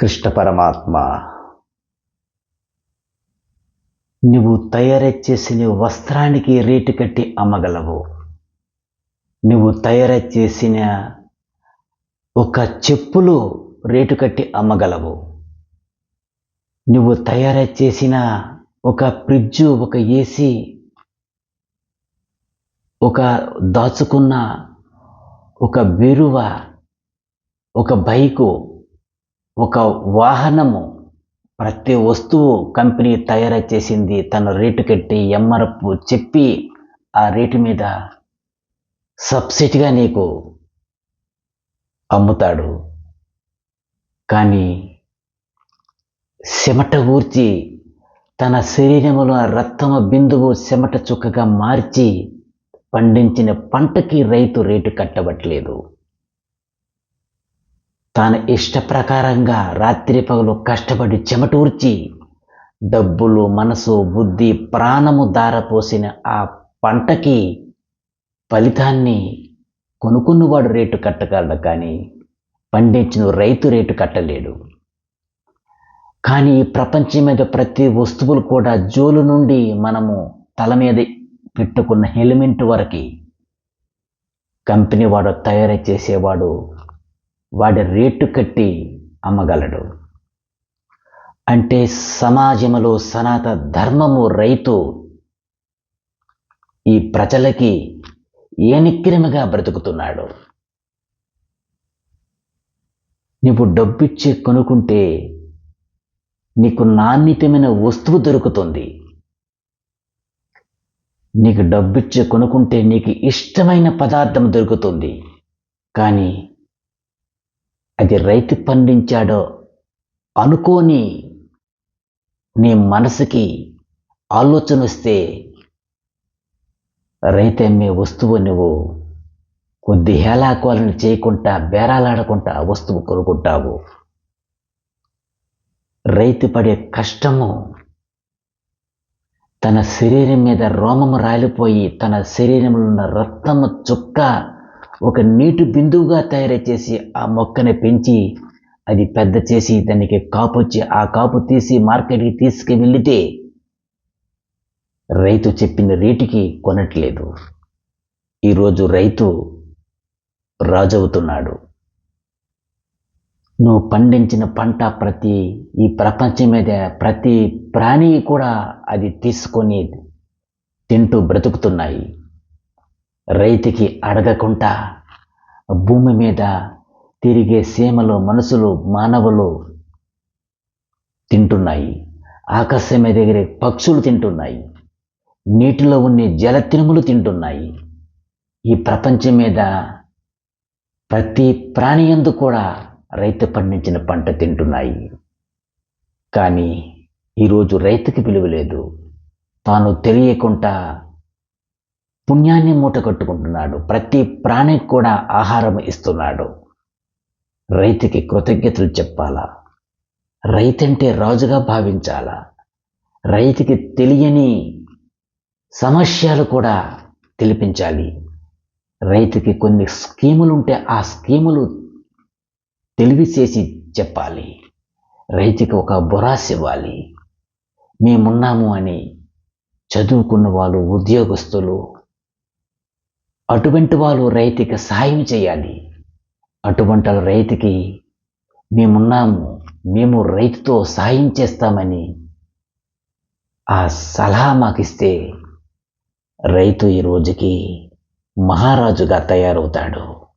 కృష్ణ పరమాత్మ నువ్వు తయారు చేసిన వస్త్రానికి రేటు కట్టి అమ్మగలవు. నువ్వు తయారు చేసిన ఒక చెప్పులు రేటు కట్టి అమ్మగలవు. నువ్వు తయారు చేసిన ఒక ఫ్రిడ్జ్ ఒక ఏసీ ఒక దాచుకున్న ఒక బెరువ ఒక బైకు ఒక వాహనము ప్రతి వస్తువు కంపెనీ తయారు చేసింది తన రేటు కట్టి ఎంఆర్ఎఫ్ చెప్పి ఆ రేటు మీద సబ్సిడీగా నీకు అమ్ముతాడు. కానీ చెమట ఊర్చి తన శరీరంలో రక్తమ బిందువు చెమట చుక్కగా మార్చి పండించిన పంటకి రైతు రేటు కట్టబట్టలేదు. తాను ఇష్ట ప్రకారంగా రాత్రి పగలు కష్టపడి చెమటూర్చి డబ్బులు మనసు బుద్ధి ప్రాణము దారపోసిన ఆ పంటకి ఫలితాన్ని కొనుక్కున్నవాడు రేటు కట్టగలడు కానీ పండించిన రైతు రేటు కట్టలేడు. కానీ ఈ ప్రపంచం మీద ప్రతి వస్తువులు కూడా జోలు నుండి మనము తల మీద పెట్టుకున్న హెల్మెట్ వరకు కంపెనీ వాడు తయారు చేసేవాడు వాడి రేటు కట్టి అమ్మగలడు. అంటే సమాజంలో సనాత ధర్మము రైతు ఈ ప్రజలకి ఏనిక్రమిగా బ్రతుకుతున్నాడు? నీవు డబ్బిచ్చి కొనుక్కుంటే నీకు నాణ్యతమైన వస్తువు దొరుకుతుంది. నీకు డబ్బిచ్చి కొనుక్కుంటే నీకు ఇష్టమైన పదార్థం దొరుకుతుంది. కానీ అది రైతు పండించాడో అనుకోని నీ మనసుకి ఆలోచన వస్తే రైతు అమ్మే వస్తువు నువ్వు కొద్ది హేళాకోలను చేయకుండా బేరాలాడకుండా వస్తువు కొనుక్కుంటావు. రైతు పడే కష్టము తన శరీరం మీద రోమము రాలిపోయి తన శరీరంలో ఉన్న రక్తము చుక్క ఒక నీటి బిందువుగా తయారు చేసి ఆ మొక్కని పెంచి అది పెద్ద చేసి దానికి కాపు వచ్చి ఆ కాపు తీసి మార్కెట్కి తీసుకువెళ్తే రైతు చెప్పిన రేటుకి కొనట్లేదు. ఈరోజు రైతు రాజవుతున్నాడు. నువ్వు పండించిన పంట ప్రతి ఈ ప్రపంచం మీద ప్రతి ప్రాణి కూడా అది తీసుకొని తింటూ బ్రతుకుతున్నాయి. రైతుకి అడగకుండా భూమి మీద తిరిగే సీమలు మనుషులు మానవులు తింటున్నాయి. ఆకాశం మీద ఎగిరే పక్షులు తింటున్నాయి. నీటిలో ఉండే జలతినుములు తింటున్నాయి. ఈ ప్రపంచం మీద ప్రతి ప్రాణి ఎందు కూడా రైతు పండించిన పంట తింటున్నాయి. కానీ ఈరోజు రైతుకి విలువ లేదు. తాను తెలియకుండా పుణ్యాన్ని మూట కట్టుకుంటున్నాడు. ప్రతి ప్రాణికి కూడా ఆహారం ఇస్తున్నాడు. రైతుకి కృతజ్ఞతలు చెప్పాలా? రైతంటే రాజుగా భావించాలా? రైతుకి తెలియని సమస్యలు కూడా తెలిపించాలి. రైతుకి కొన్ని స్కీములు ఉంటే ఆ స్కీములు తెలివి చేసి చెప్పాలి. రైతుకి ఒక బొరాస్ ఇవ్వాలి. మేమున్నాము అని చదువుకున్న వాళ్ళు ఉద్యోగస్తులు అటువంటి వాళ్ళు రైతుకి సహాయం చేయాలి. అటువంటి రైతుకి మేమున్నాము మేము రైతుతో సహాయం చేస్తామని ఆ సలహా మాకిస్తే రైతు ఈ రోజుకి మహారాజుగా తయారవుతాడు.